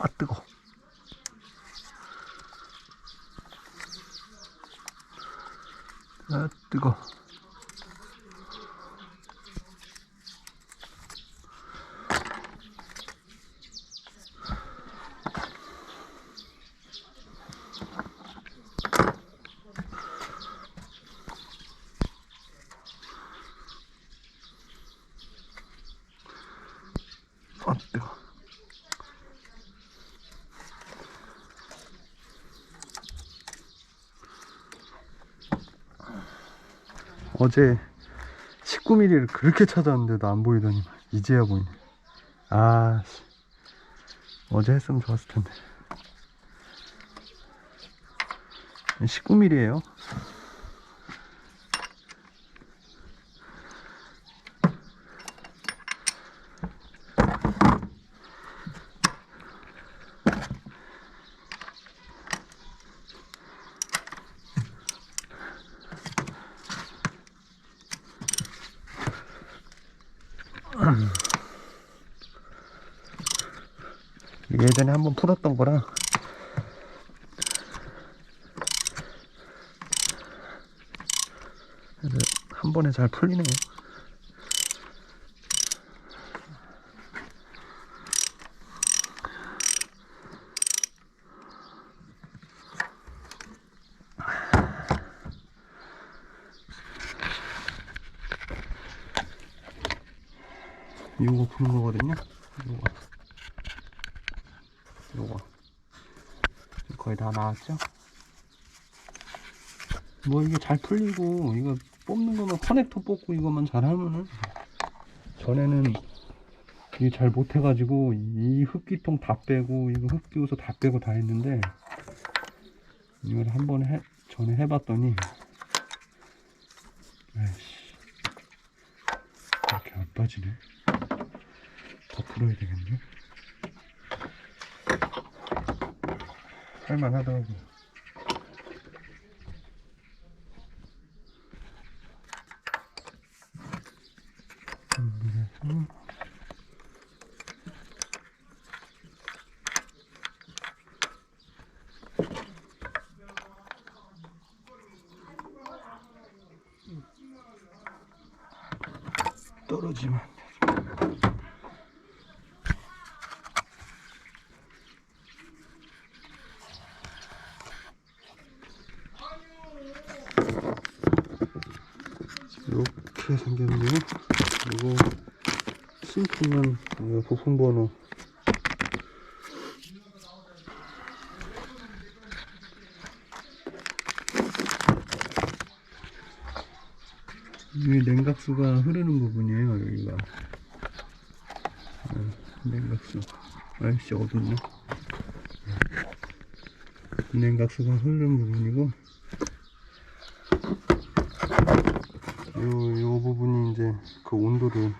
아 뜨거. 아 뜨거. 아 뜨거. 어제 19mm를 그렇게 찾았는데도 안 보이더니 이제야 보이네. 아, 씨. 어제 했으면 좋았을 텐데. 19mm예요. 예전에 한번 풀었던 그래도 한 번에 잘 풀리네요. 이거 푸는 거거든요. 이거. 요거. 거의 다 나왔죠? 뭐 이게 잘 풀리고 이거 뽑는 거만 커넥터 뽑고 이것만 잘하면은 전에는 이게 잘 못해가지고 이 흡기통 다 빼고 이거 흡기 요소 다 빼고 다 했는데 이걸 한 번 해 전에 해봤더니 아이씨 이렇게 안 빠지네. 더 풀어야 되겠네 할만하더라고요. 음, 떨어지면 안 돼. 이렇게 생겼네요. 이거 신품은 이거 부품 번호. 이 냉각수가 흐르는 부분이에요 여기가. 어, 냉각수. 아이씨 어둡네. 냉각수가 흐르는 부분이고 요, 요 부분이 이제 그 온도를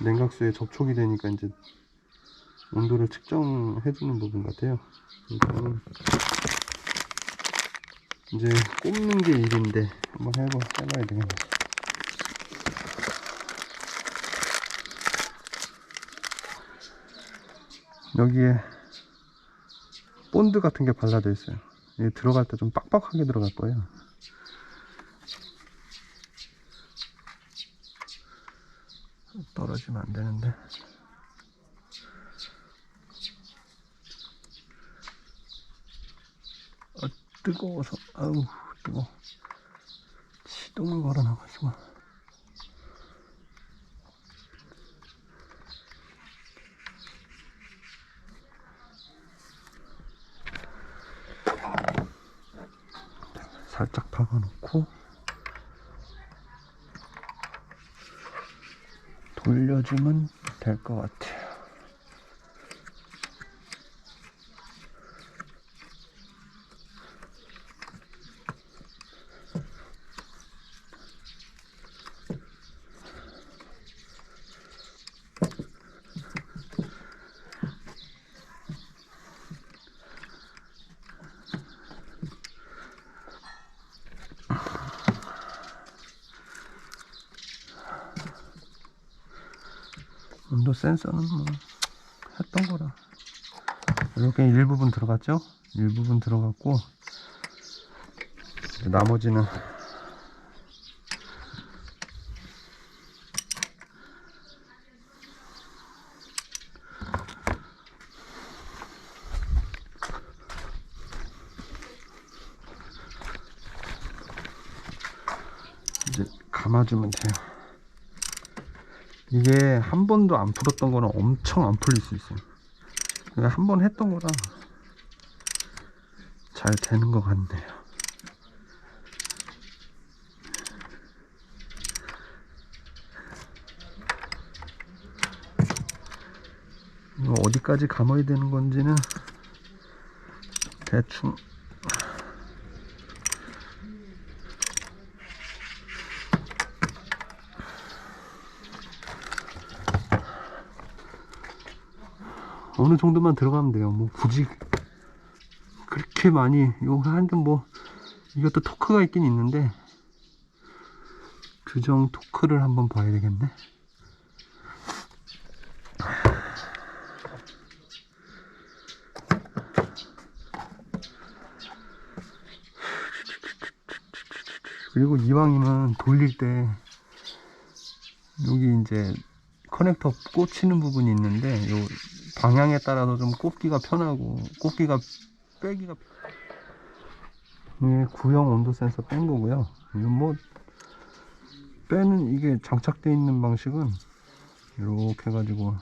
냉각수에 접촉이 되니까 이제 온도를 측정해 주는 부분 같아요. 이거는 이제 꼽는 게 일인데 한번 해봐, 해봐야 되겠네. 여기에 본드 같은 게 발라져 있어요. 들어갈 때 좀 빡빡하게 들어갈 거예요. 떨어지면 안 되는데. 아, 뜨거워서, 아우, 뜨거. 시동을 걸어놔가지고. 살짝 박아놓고. 돌려주면 될 것 같아요. 온도 센서는 뭐 했던 거라 이렇게 일부분 들어갔죠 일부분 들어갔고 나머지는 이제 감아주면 돼요. 이게 한 번도 안 풀었던 거는 엄청 안 풀릴 수 있어요. 한 번 했던 거라 잘 되는 것 같네요. 이거 어디까지 감아야 되는 건지는 대충 어느 정도만 들어가면 돼요. 뭐 굳이 그렇게 많이 요 한좀 뭐 이것도 토크가 있긴 있는데 규정 토크를 한번 봐야 되겠네. 그리고 이왕이면 돌릴 때 여기 이제 커넥터 꽂히는 부분이 있는데 요 방향에 따라서 좀 꼽기가 편하고 꼽기가 빼기가 이게 구형 온도 센서 뺀 거고요. 이건 뭐 빼는 이게 장착되어 있는 방식은 이렇게 해가지고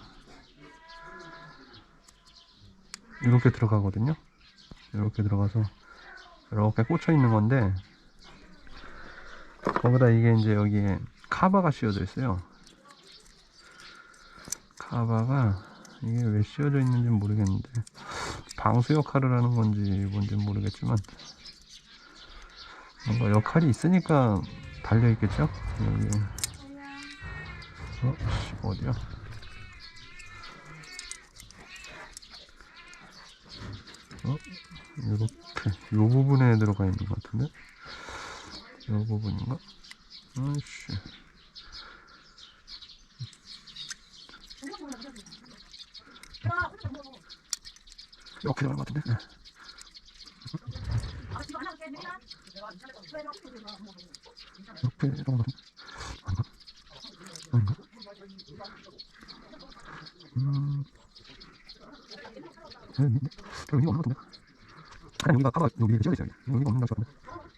이렇게 들어가거든요. 이렇게 들어가서 이렇게 꽂혀 있는 건데 거기다 이게 이제 여기에 카바가 씌워져 있어요. 카바가 이게 왜 씌워져 있는지 모르겠는데 방수 역할을 하는 건지 뭔지 모르겠지만 뭔가 역할이 있으니까 달려 있겠죠? 여기 어 씨, 어디야? 어 이렇게 요 부분에 들어가 있는 것 같은데 요 부분인가? 아이씨 이렇게 들어간 것 같은데? 네. 들어간 것 같은데 아닌가? 아닌가? 음 여기 있네 여기 없는 것 같은데? 아니 여기가 까가 여기 찌어져 있어요 여기가 없는 것 같은데?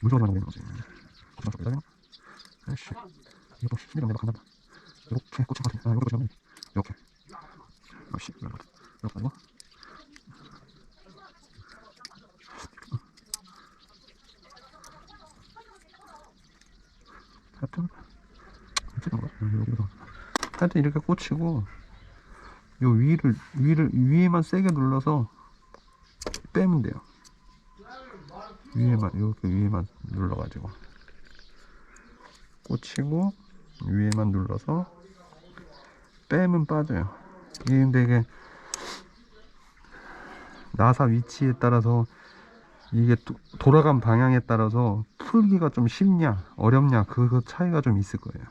물 들어가는 되는 거지장 쪽 기다려 아이씨 이거 힘이랑 내가 간다 이렇게 꽂힌 것 같아 아 이렇게 꽂혔네 이렇게 아씨 이렇게 이렇게 하고 하여튼 뭐, 하여튼 이렇게 꽂히고 요 위를 위를 위에만 세게 눌러서 빼면 돼요. 위에만 이렇게 위에만 눌러가지고. 꽂히고 위에만 눌러서 빼면 빠져요. 이게 근데 이게 나사 위치에 따라서 이게 도- 돌아간 방향에 따라서 풀기가 좀 쉽냐 어렵냐 그거 차이가 좀 있을 거예요.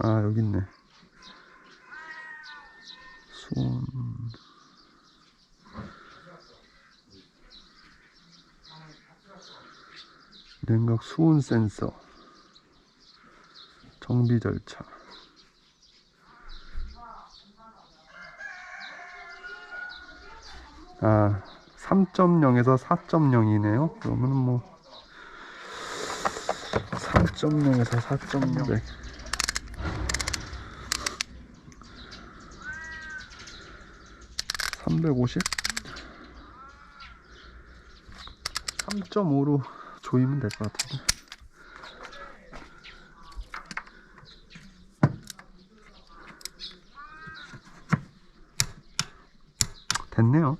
아 여기 있네 수온 냉각 수온 센서 정비 절차. 아 3.0에서 4.0이네요. 그러면 뭐 3.0에서 4.0 네. 350 3.5로 조이면 될 것 같은데. 됐네요.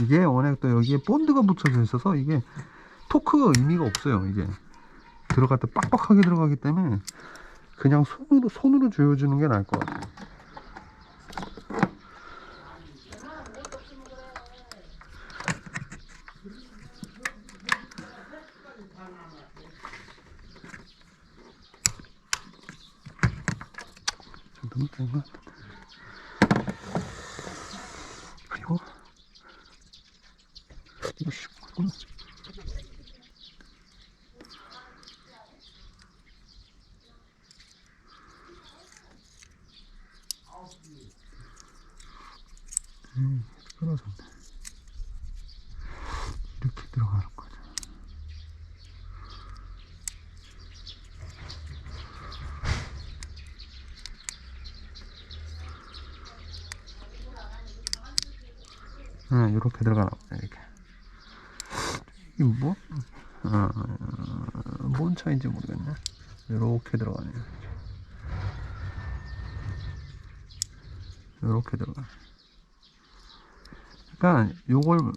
이게 워낙 또 여기에 본드가 붙여져 있어서 이게 토크가 의미가 없어요 이게. 들어갈 때 빡빡하게 들어가기 때문에 그냥 손으로 손으로 조여주는 게 나을 것 같아. 정 도면 되는 것 같은데. 그리고 이거 슉 이거는 음, 끊어졌네. 이렇게 들어가는 거죠. 응, 이렇게 들어가나 보네, 이렇게. 이게 뭐? 어, 뭔 차인지 모르겠네. 이렇게 들어가네요. 이렇게 들어가. 그러니까 요걸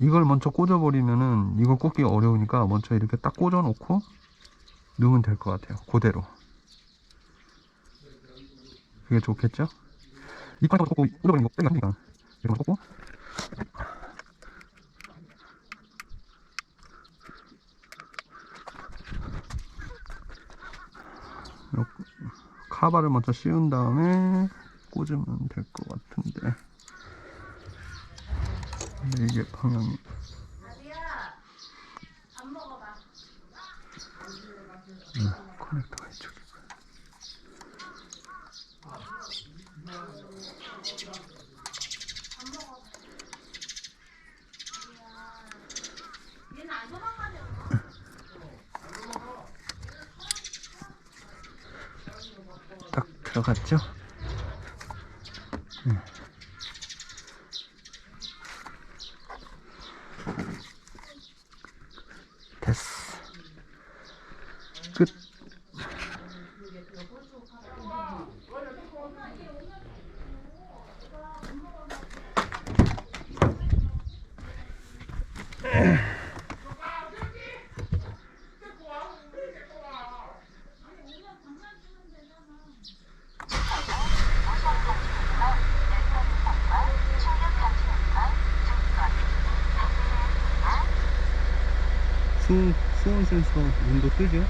이걸 먼저 꽂아버리면은 이거 꽂기 어려우니까 먼저 이렇게 딱 꽂아놓고 넣으면 될 것 같아요. 그대로. 그게 좋겠죠? 이빨 꽂고 꽂아버리는 거 빼기 하니까 이거 꽂고 카바를 먼저 씌운 다음에 꽂으면 될 것 같은데. 근데 이게 방향이 음, 커넥터가 이쪽이고 딱 들어갔죠? 센서 온도 뜨죠?